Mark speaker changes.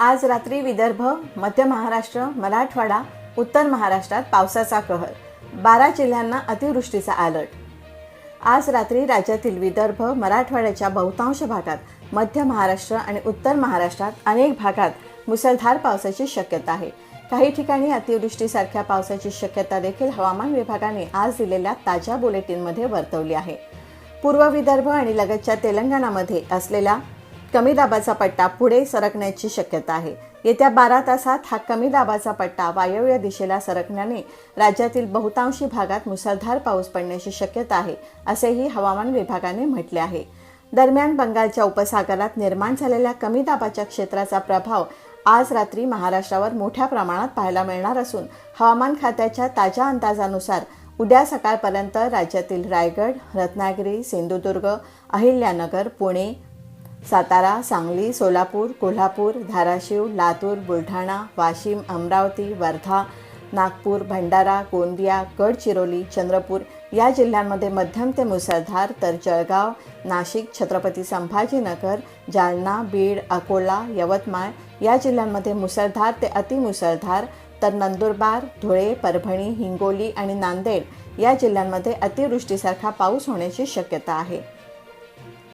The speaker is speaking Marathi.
Speaker 1: आज रात्री विदर्भ मध्य महाराष्ट्र मराठवाडा उत्तर महाराष्ट्रात पावसाचा कहर. बारा जिल्ह्यांना अतिवृष्टीचा अलर्ट आज रात्री राज्यातील विदर्भ मराठवाड्याच्या बहुतांश भागात मध्य महाराष्ट्र आणि उत्तर महाराष्ट्रात अनेक भागात मुसळधार पावसाची शक्यता आहे. काही ठिकाणी अतिवृष्टीसारख्या पावसाची शक्यता देखील हवामान विभागाने आज दिलेल्या ताज्या बुलेटिनमध्ये वर्तवली आहे. पूर्व विदर्भ आणि लगतच्या तेलंगणामध्ये असलेल्या कमी दाबाचा पट्टा पुढे सरकण्याची शक्यता आहे. येत्या बारा तासात हा कमी दाबाचा पट्टा वायव्य दिशेला सरकण्याने राज्यातील बहुतांशी भागात मुसळधार पाऊस पडण्याची शक्यता आहे असेही हवामान विभागाने म्हटले आहे. दरम्यान बंगालच्या उपसागरात निर्माण झालेल्या कमी दाबाच्या क्षेत्राचा प्रभाव आज रात्री महाराष्ट्रावर मोठ्या प्रमाणात पाहायला मिळणार असून हवामान खात्याच्या ताज्या अंदाजानुसार उद्या सकाळपर्यंत राज्यातील रायगड रत्नागिरी सिंधुदुर्ग अहिल्यानगर पुणे सातारा सांगली सोलापूर कोल्हापूर धाराशिव लातूर बुलढाणा वाशिम अमरावती वर्धा नागपूर भंडारा गोंदिया गडचिरोली चंद्रपूर या जिल्ह्यांमध्ये मध्यम ते मुसळधार तर जळगाव नाशिक छत्रपती संभाजीनगर जालना बीड अकोला यवतमाळ या जिल्ह्यांमध्ये मुसळधार ते अतिमुसळधार तर नंदुरबार धुळे परभणी हिंगोली आणि नांदेड या जिल्ह्यांमध्ये अतिवृष्टीसारखा पाऊस होण्याची शक्यता आहे.